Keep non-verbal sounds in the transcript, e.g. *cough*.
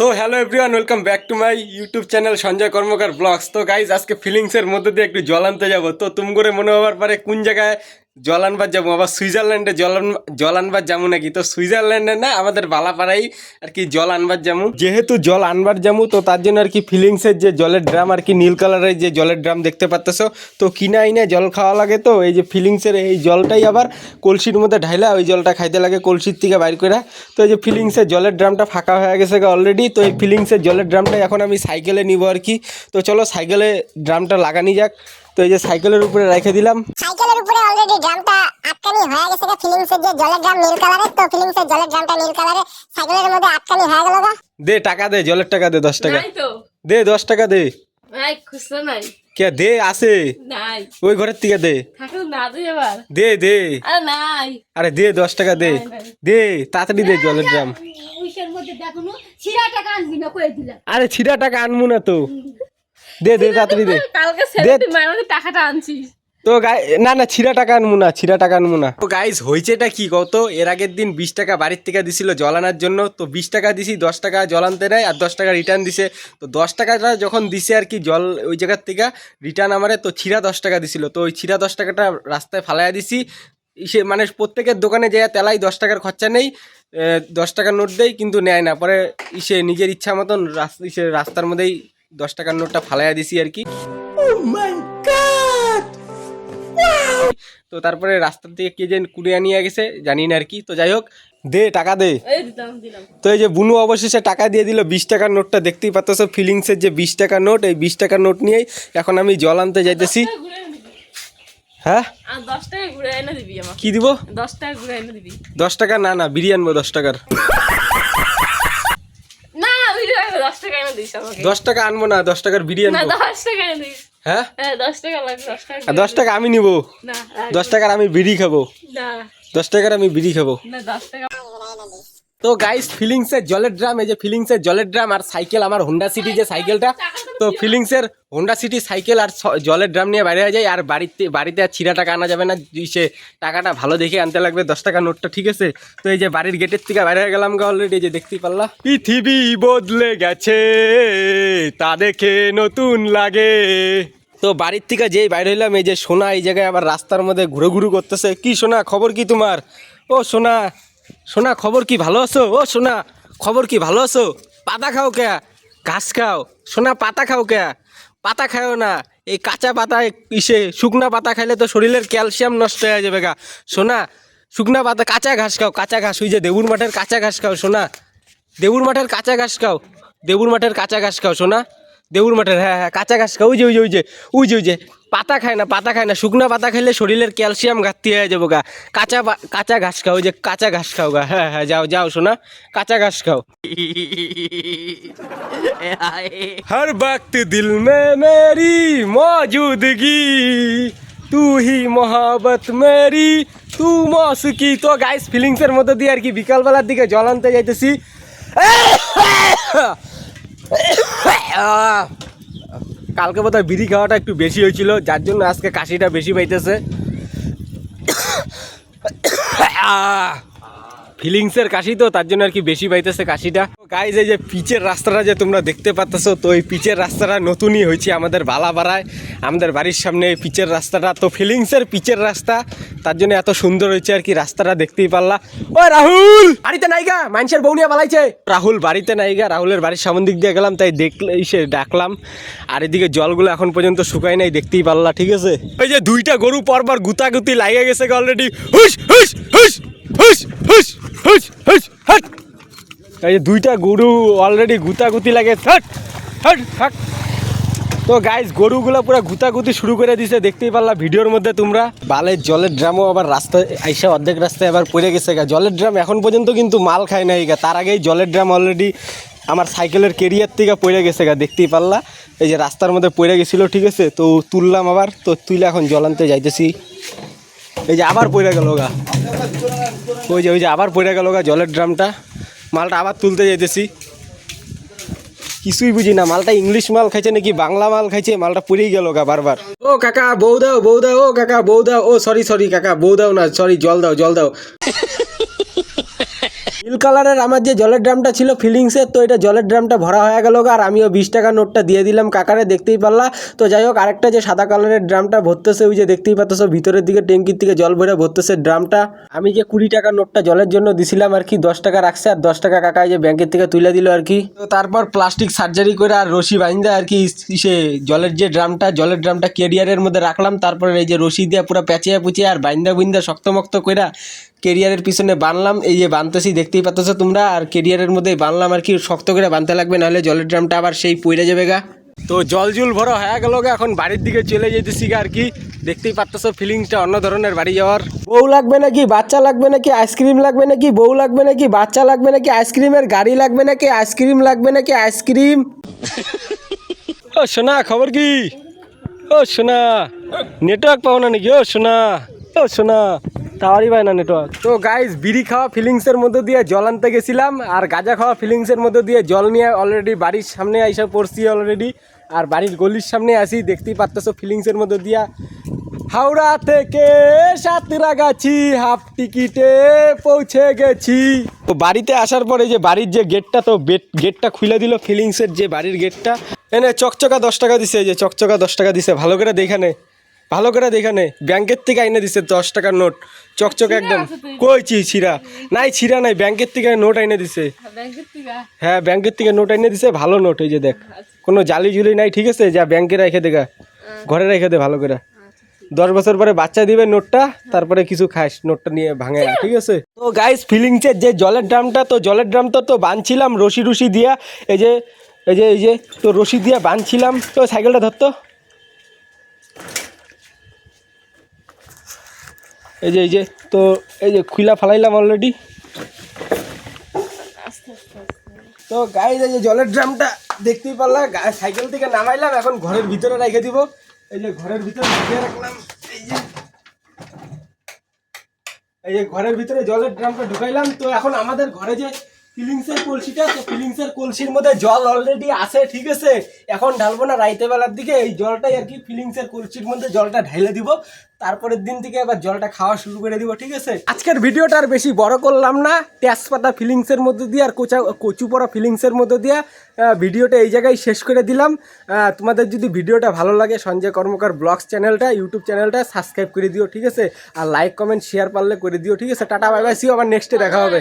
So hello everyone welcome back to my YouTube channel Sanjay Karmakar vlogs তো guys আজকে ফিলিংসের মধ্যে দিয়ে একটু জল আনতে যাব। তো তুম করে মনে হওয়ার পরে কোন জায়গায় জল আনবার যাব, আবার সুইজারল্যান্ডে জল জল আনবার যাব নাকি? তো সুইজারল্যান্ডে না, আমাদের বালাপাড়াই আর কি জল আনবার যাব। যেহেতু জল আনবার যাব, তো তার জন্য আর কি ফিলিংসের যে জলের ড্রাম আর কি নীল কালারের যে জলের ড্রাম দেখতে পাচ্তেছো তো কিনা আইনে জল খাওয়া লাগে তো, এই যে ফিলিংসের এই জলটাই আবার কলসির মধ্যে ঢাইলা, ওই জলটা খাইতে লাগে কলসির থেকে বাইর করে তো এই যে ফিলিংসের জলের ড্রামটা ফাঁকা হয়ে গেছে অলরেডি তো এই ফিলিংসের জলের ড্রামটা এখন আমি সাইকেলে নিব আর কি। তো চলো সাইকেলে ড্রামটা লাগানি যাক। তো এই যে সাইকেলের উপরে রেখে দিলাম। সাইকেলের উপরে অলরেডি ড্রামটা আটকানি হয়ে গেছে গা ফিলিংসের যে জলের ড্রাম নীল কালারের তো ফিলিংসের জলের ড্রামটা নীল কালারের সাইকেলের মধ্যে আটকানি হয়ে গেল গা। দে টাকা দে জলের টাকা দে দশ টাকা। নাই তো। দে দশ টাকা দে। নাই খুচরো নাই। কে দে আসে নাই। ওই ঘরের থেকে দে। থাকলে না তুই এবার দে দে। আরে নাই। আরে দে দশ টাকা দে। দে তাড়াতাড়ি দে জলের ড্রাম উইশের মধ্যে দেখো ছিড়া টাকা আনবি না কয়ে দিলাম। আরে ছিটা টাকা আনব না তো। দে দে তাড়াতাড়ি দে। কালকে টাকাটা আনছিস। তো গাই না না ছিড়া টাকা আনব না ছিড়া টাকা আনব না। তো গাইজ হয়েছেটা কি কত এর আগের দিন বিশ টাকা বাড়ির থেকে দিছিল জল আনার জন্য। তো বিশ টাকা দিছি দশ টাকা জল আনতে নেয় আর দশ টাকা রিটার্ন দিছে। তো দশ টাকাটা যখন দিছে আর কি জল ওই জায়গার থেকে রিটার্ন আমারে তো ছিড়া দশ টাকা দিছিল। তো ওই ছিড়া দশ টাকাটা রাস্তায় ফালাইয়া দিছি। সে মানে প্রত্যেকের দোকানে যায় তেলাই দশ টাকার খরচা নেই দশ টাকার নোট দেয় কিন্তু নেয় না। পরে ইসে নিজের ইচ্ছা মতন রাস- ইসে রাস্তার মধ্যেই দশ টাকার নোটটা ফালাইয়া দিছি আর কি। তো তারপরে রাস্তার থেকে কে যে কুড়িয়ে নিয়ে গেছে জানি না আর কি। তো যাই হোক দে টাকা দে। তো এই যে বুনু অবশেষে টাকা দিয়ে দিল বিশ টাকার নোটটা দেখতেই পাচ্ছ ফিলিংসের যে বিশ টাকার নোট এই বিশ টাকার নোট নিয়েই এখন আমি জল আনতে যাইতেছি। হ্যাঁ? দশ টাকা ঘুরে এনে দিবি কি দিব? দশ টাকা ঘুরে এনে দিবি। দশ টাকা? না না বিরিয়ানি দশ টাকার না ভিডিও দশ টাকা এনে দিস আমাকে। দশ টাকা আনব না দশ টাকার বিরিয়ানি না দশ টাকা এনে দিস। হ্যাঁ? হ্যাঁ দশ টাকা লাগবে দশ টাকা দশ টাকা আমি নিবো। না দশ টাকার আমি বিড়ি খাব। না। দশ টাকার আমি বিড়ি খাব। না দশ টাকা তো গাইস ফিলিংসের জলের ড্রাম এই যে ফিলিংসের জলের ড্রাম আর সাইকেল আমার হোন্ডা সিটি যে সাইকেলটা তো ফিলিংসের হোন্ডা সিটি সাইকেল আর জলের ড্রাম নিয়ে বাইরে হয়ে যায় আর বাড়িতে বাড়িতে আর ছিঁড়া টাকা আনা যাবে না সে টাকাটা ভালো দেখে আনতে লাগবে, দশ টাকা নোটটা, ঠিক আছে? তো এই যে বাড়ির গেটের থেকে বাইরে হয়ে গেলাম অলরেডি যে দেখতেই পারলাম পৃথিবী বদলে গেছে, তা দেখে নতুন লাগে। তো বাড়ির থেকে যেই বাইরে হইলাম, এই যে সোনা এই জায়গায় আবার রাস্তার মধ্যে ঘুরে ঘুরে করতেছে। কি সোনা? খবর কি তোমার? ও সোনা সোনা, খবর কি ভালো আছো? ও সোনা, খবর কি ভালো আছো? পাতা খাও কে? ঘাস খাও। সোনা, পাতা খাও কে? পাতা খাও না। এই কাঁচা পাতা ইসে শুকনা পাতা খাইলে তো শরীরের ক্যালসিয়াম নষ্ট হয়ে যাবে গা। সোনা, শুকনা পাতা, কাঁচা ঘাস খাও, কাঁচা ঘাস। ওই যে দেবুর মাঠের কাঁচা ঘাস খাও, সোনা। দেবুর মাঠের কাঁচা ঘাস খাও। দেবুর মাঠের কাঁচা ঘাস খাও, সোনা। দেবুর মাঠের হ্যাঁ হ্যাঁ কাঁচা ঘাস খাও। ওই যে ওই যে ওই যে ওই যে ওই যে পাতা খায় না পাতা খায় না। শুকনো পাতা খাইলে শরীরের ক্যালসিয়াম ঘাটতি হয়ে যাব গা। কাঁচা কাঁচা ঘাস খাও যে কাঁচা ঘাস খাও গা। হ্যাঁ হ্যাঁ যাও যাও শোনা কাঁচা ঘাস খাও। হর বক্ত দিল মে মেরি মৌজুদগি তু হি মোহাবত মেরি। তু মসুকি তো গাইস ফিলিংসের মতো দিয়ে আর কি বিকালবেলার দিকে জল আনতে যাইতেছি। *laughs* কালকে বোধহয় বিড়ি খাওয়াটা একটু বেশি হয়েছিল যার জন্য আজকে কাশিটা বেশি পাইতেছে। *coughs* ফিলিংসের কাশি তো, তার জন্য আর কি বেশি পাইতেছে কাশিটা। গাইজ এই যে পিচের রাস্তাটা যে তোমরা দেখতে পাচ্ছ তো এই পিচের রাস্তাটা নতুনই হয়েছে আমাদের বালাপাড়ায়। আমাদের বাড়ির সামনে এই পিচের রাস্তাটা, তো ফিলিংসের পিচের রাস্তা, তার জন্য এত সুন্দর হয়েছে আর কি রাস্তাটা দেখতেই পারলা। ও রাহুল! বাড়িতে নাইগা মানুষের বৌনিয়া পালাইছে। রাহুল, বাড়িতে নাইগা রাহুলের বাড়ির সামন দিক দিয়ে গেলাম, তাই দেখলে এসে ডাকলাম। আর এদিকে জলগুলো এখন পর্যন্ত শুকায় নাই, দেখতেই পারলা, ঠিক আছে? ওই যে দুইটা গরু পরপর গুতাগুতি লাগে গেছে অলরেডি হুস হুস হুস হুস হুস এই যে দুইটা গরু অলরেডি গুতাগুতি লাগে তো গাইস গরুগুলো পুরো গুতাগুতি শুরু করে দিছে, দেখতেই পারলা ভিডিওর মধ্যে তোমরা। বালের জলের ড্রামও আবার রাস্তায় আইসা অর্ধেক রাস্তায় আবার পড়ে গেছে গা। জলের ড্রাম এখন পর্যন্ত কিন্তু মাল খায় নাই গা। তার আগেই জলের ড্রাম অলরেডি আমার সাইকেলের কেরিয়ার থেকে পড়ে গেছে গা, দেখতেই পারলা। এই যে রাস্তার মধ্যে পড়ে গেছিল, ঠিক আছে? তো তুললাম আবার, তো তুলে এখন জল আনতে যাইতেছি। এই যে আবার পড়ে গেল গা। ওই যে ওই যে আবার পড়ে গেল গা জলের ড্রামটা। মালটা আবার তুলতে যেতেছি কিছুই বুঝি না, মালটা ইংলিশ মাল খাইছে নাকি বাংলা মাল খাইছে, মালটা পুড়েই গেল গা বারবার। ও কাকা, বউ দাও বউ দাও, ও কাকা, বউ দাও, ও সরি সরি কাকা, বউ দাও না সরি জল দাও জল দাও। নীল কালারের আমার যে জলের ড্রামটা ছিল ফিলিংসের, তো এটা জলের ড্রামটা ভরা হয়ে গেল আর আমিও বিশ টাকা নোটটা দিয়ে দিলাম কাকারে, দেখতেই পারলা? তো যাই হোক, আরেকটা যে সাদা কালারের ড্রামটা ভরতেছে, ওই যে দেখতেই পাচ্ছ ভিতরের দিকে ট্যাঙ্কির থেকে জল ভরে ভরতেছে ড্রামটা। আমি যে কুড়ি টাকা নোটটা জলের জন্য দিছিলাম আর কি, দশ টাকা রাখছে, আর দশ টাকা কাকা যে ব্যাংকের থেকে তুলে দিল আর কি। তো তারপর প্লাস্টিক সার্জারি করে আর রশি বাইন্দা আর কি সে জলের যে ড্রামটা, জলের ড্রামটা কেরিয়ারের মধ্যে রাখলাম, তারপরে এই যে রশি দিয়ে পুরো প্যাচিয়া পুচিয়ে আর বাইন্দা বুইন্দা শক্তমক্ত করে কেরিয়ারের পিছনে বানলাম, এই যে বানতেছি, দেখতেই পাচ্ছ তোমরা? আর কেরিয়ারের মধ্যে বানলাম আর কি, শক্ত করে বানতে লাগবে, নাহলে জলের ড্রামটা আবার সেই পইরে যাবে গা। তো জল জুল ভরা হয়ে গেল এখন বাড়ির দিকে চলে যেতেছি আর কি। দেখতেই পাচ্ছ ফিলিংসটা অন্য ধরনের বাড়ি যাওয়ার। বউ লাগবে নাকি? বাচ্চা লাগবে নাকি? আইসক্রিম লাগবে নাকি? বউ লাগবে নাকি? বাচ্চা লাগবে নাকি? আইসক্রিমের গাড়ি লাগবে নাকি? আইসক্রিম লাগবে নাকি? আইসক্রিম? ও সোনা, খবর কি? ও সোনা নেটওয়ার্ক পাও না নাকি? ও সোনা ও সোনা। টাওয়ারই পায় না নেটওয়ার্ক তো গাইজ বিড়ি খাওয়া ফিলিংসের মধ্যে দিয়ে জল আনতে গেছিলাম, আর গাঁজা খাওয়া ফিলিংসের মধ্যে দিয়ে জল নিয়ে অলরেডি বাড়ির সামনে আইসা পড়ছি অলরেডি আর বাড়ির গলির সামনে আসি দেখতেই পারতেছো ফিলিংসের মধ্যে দিয়া। হাওড়া থেকে সাতরাগাছি হাফ টিকিটে পৌঁছে গেছি। তো বাড়িতে আসার পরে যে বাড়ির যে গেটটা তো গেটটা খুলে দিল ফিলিংসের যে বাড়ির গেটটা এনে চকচকা দশ টাকা দিছে, এই যে চকচকা দশ টাকা দিছে, ভালো করে দেখানে ভালো করে দেখানে ব্যাংকের থেকে আইনে দিছে দশ টাকার নোট। চকচকে একদম। কইছি ছিঁড়া নাই ছিঁড়া নাই। ব্যাংকের থেকে নোট আইনে দিছে। হ্যাঁ ব্যাংকের থেকে। নোট আইনে দিছে। ভালো নোট এই যে দেখ। কোনো জালি জুলি নাই ঠিক আছে? যা ব্যাংকে রেখে দেখা ঘরে রেখে দে ভালো করে। দশ বছর পরে বাচ্চা দিবে নোটটা তারপরে কিছু খাস নোটটা নিয়ে ভাঙে না, ঠিক আছে? তো গাইস ফিলিংসের যে জলের ড্রামটা তো জলের ড্রামটা তো বাঁধছিলাম রশি রশি দিয়া এই যে এই যে এই যে তো রশি দিয়া বাঁধছিলাম তো সাইকেলটা ধরতো এই যে এই যে, তো এই যে খুইলা ফালাইলাম অলরেডি তো এই যে জলের ড্রামটা দেখতেই পারলাম সাইকেল থেকে নামাইলাম, এখন ঘরের ভিতরে রেখে দিব। এই যে ঘরের ভিতরে রেখে রাখলাম, এই যে। এই যে ঘরের ভিতরে জলের ড্রামটা ঢুকাইলাম, তো এখন আমাদের ঘরে যে ফিলিংসের কলসিটা, তো ফিলিংসের কলসির মধ্যে জল অলরেডি আছে, ঠিক আছে? এখন ঢালবো না রাইতে বেলার দিকে, এই জলটাই আর কি ফিলিংসের কলসির মধ্যে জলটা ঢেলে দিব। তারপরের দিন থেকে আবার জলটা খাওয়া শুরু করে দিব, ঠিক আছে? আজকের ভিডিওটা আর বেশি বড় করলাম না। তেজপাতা ফিলিংসের মধ্যে দিয়ে আর কোচা কচু পড়া ফিলিংসের মধ্যে দিয়ে ভিডিওটা এই জায়গায় শেষ করে দিলাম। তোমাদের যদি ভিডিওটা ভালো লাগে, সঞ্জয় কর্মকার ব্লগস চ্যানেলটা, ইউটিউব চ্যানেলটা সাবস্ক্রাইব করে দিও, ঠিক আছে? আর লাইক কমেন্ট শেয়ার পারলে করে দিও, ঠিক আছে? টাটা বাই সিও আবার নেক্সটে দেখা হবে।